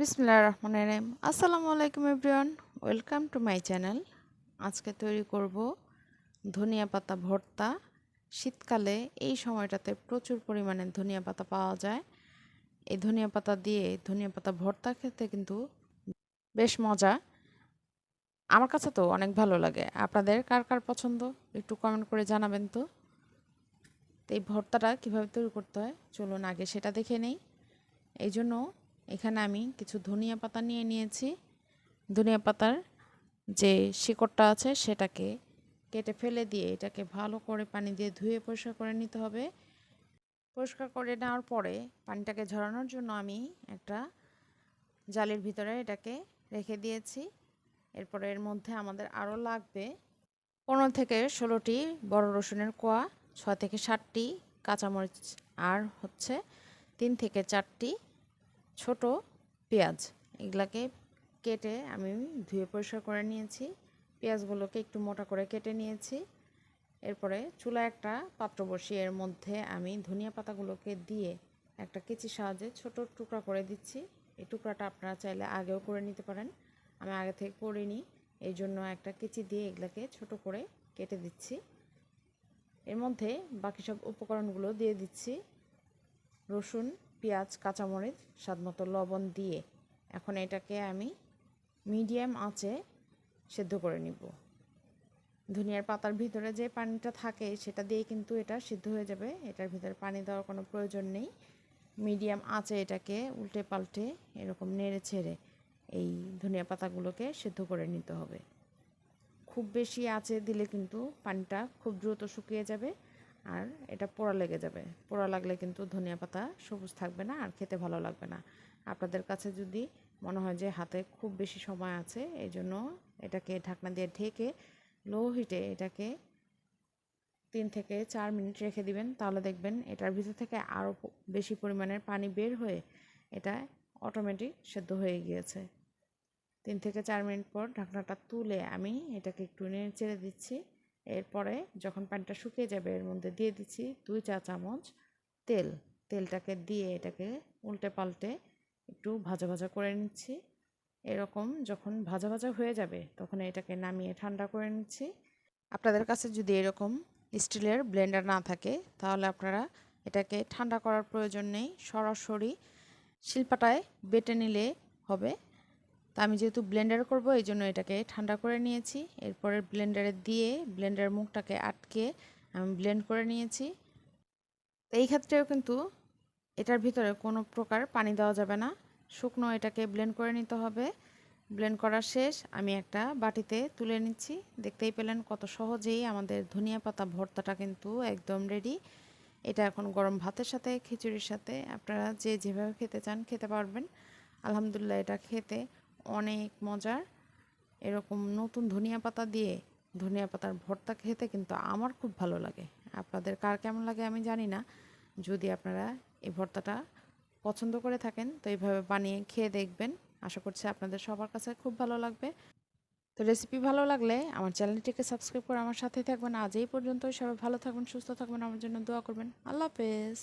বিসমিল্লাহ রহমান রহিম। আসসালামু আলাইকুম, everyone. Welcome to my channel. আজকে তৈরি করব ধনিয়া পাতা ভর্তা। শীতকালে এই সময়টাতে প্রচুর পরিমাণে ধনিয়া পাতা পাওয়া যায়। এই ধনিয়া পাতা দিয়ে ধনিয়া পাতা ভর্তা খেতে কিন্তু বেশ মজা। আমার কাছে তো অনেক ভালো লাগে। আপনাদের কার কার পছন্দ? একটু কমেন্ট করে জানাবেন তো। তো এই ভর্তাটা কীভাবে তৈরি করতে হয়? চলুন আগে সেটা দেখে নেই। এই জন্য এখানে আমি কিছু ধনিয়া পাতা নিয়ে নিয়েছি। ধনিয়া পাতার যে শিকড়টা আছে সেটাকে কেটে ফেলে দিয়ে এটাকে ভালো করে পানি দিয়ে ধুয়ে পরিষ্কার করে নিতে হবে। পরিষ্কার করে নেওয়ার পরে পানিটাকে ঝরানোর জন্য আমি একটা জালের ভিতরে এটাকে রেখে দিয়েছি। এরপরে এর মধ্যে আমাদের আরও লাগবে পনেরো থেকে ষোলোটি বড় রসুনের কোয়া, ছয় থেকে ষাটটি কাঁচামরিচ, আর হচ্ছে তিন থেকে চারটি ছোট পেঁয়াজ, এগুলাকে কেটে আমি ধুয়ে পরিষ্কার করে নিয়েছি। পেঁয়াজগুলোকে একটু মোটা করে কেটে নিয়েছি। এরপরে চুলা একটা পাত্র বসিয়ে এর মধ্যে আমি ধনিয়া পাতাগুলোকে দিয়ে একটা কেচির সাহায্যে ছোট টুকরা করে দিচ্ছি। এই টুকরাটা আপনারা চাইলে আগেও করে নিতে পারেন। আমি আগে থেকে করিনি, এই জন্য একটা কেচি দিয়ে এগুলাকে ছোট করে কেটে দিচ্ছি। এর মধ্যে বাকি সব উপকরণগুলো দিয়ে দিচ্ছি। রসুন, পেঁয়াজ, কাঁচামরিচ, স্বাদমতো লবণ দিয়ে এখন এটাকে আমি মিডিয়াম আঁচে সেদ্ধ করে নিব। ধনিয়ার পাতার ভিতরে যে পানিটা থাকে সেটা দিয়ে কিন্তু এটা সিদ্ধ হয়ে যাবে। এটার ভিতরে পানি দেওয়ার কোনো প্রয়োজন নেই। মিডিয়াম আঁচে এটাকে উল্টে পাল্টে এরকম নেড়ে ছেড়ে এই ধনিয়া পাতাগুলোকে সেদ্ধ করে নিতে হবে। খুব বেশি আঁচে দিলে কিন্তু পানিটা খুব দ্রুত শুকিয়ে যাবে। আর এটা পোড়া লেগে যাবে। পোড়া লাগলে কিন্তু ধনিয়া পাতা সবুজ থাকবে না আর খেতে ভালো লাগবে না। আপনাদের কাছে যদি মনে হয় যে হাতে খুব বেশি সময় আছে এই জন্য এটাকে ঢাকনা দিয়ে ঢেকে লো হিটে এটাকে তিন থেকে চার মিনিট রেখে দিবেন। তাহলে দেখবেন এটার ভিতর থেকে আরও বেশি পরিমাণের পানি বের হয়ে এটা অটোমেটিক সেদ্ধ হয়ে গিয়েছে। তিন থেকে চার মিনিট পর ঢাকনাটা তুলে আমি এটাকে একটু নেড়ে চেড়ে দিচ্ছি। এরপরে যখন পানিটা শুকিয়ে যাবে, এর মধ্যে দিয়ে দিচ্ছি দুই চা চামচ তেল। তেলটাকে দিয়ে এটাকে উল্টে পাল্টে একটু ভাজা ভাজা করে নিচ্ছি। এরকম যখন ভাজা ভাজা হয়ে যাবে, তখন এটাকে নামিয়ে ঠান্ডা করে নিচ্ছি। আপনাদের কাছে যদি এরকম স্টিলের ব্লেন্ডার না থাকে, তাহলে আপনারা এটাকে ঠান্ডা করার প্রয়োজন নেই। সরাসরি শিল্পাটায় বেটে নিলে হবে। তা আমি যেহেতু ব্লেন্ডার করব, এই জন্য এটাকে ঠান্ডা করে নিয়েছি। এরপরে ব্লেন্ডারে দিয়ে ব্লেন্ডার মুখটাকে আটকে আমি ব্লেন্ড করে নিয়েছি। এই ক্ষেত্রেও কিন্তু এটার ভিতরে কোনো প্রকার পানি দেওয়া যাবে না। শুকনো এটাকে ব্লেন্ড করে নিতে হবে। ব্লেন্ড করা শেষ, আমি একটা বাটিতে তুলে নিচ্ছি। দেখতেই পেলেন কত সহজেই আমাদের ধনিয়া পাতা ভর্তাটা কিন্তু একদম রেডি এটা এখন গরম ভাতের সাথে, খিচুড়ির সাথে, আপনারা যে যেভাবে খেতে চান খেতে পারবেন। আলহামদুলিল্লাহ এটা খেতে অনেক মজার। এরকম নতুন ধনিয়া পাতা দিয়ে ধনিয়া পাতার ভর্তা খেতে কিন্তু আমার খুব ভালো লাগে। আপনাদের কার কেমন লাগে আমি জানি না। যদি আপনারা এই ভর্তাটা পছন্দ করে থাকেন, তো এইভাবে বানিয়ে খেয়ে দেখবেন। আশা করছি আপনাদের সবার কাছে খুব ভালো লাগবে। তো রেসিপি ভালো লাগলে আমার চ্যানেলটিকে সাবস্ক্রাইব করে আমার সাথে থাকবেন। আজ এই পর্যন্ত সবাই ভালো থাকবেন, সুস্থ থাকবেন। আমার জন্য দোয়া করবেন। আল্লাহ হাফেজ।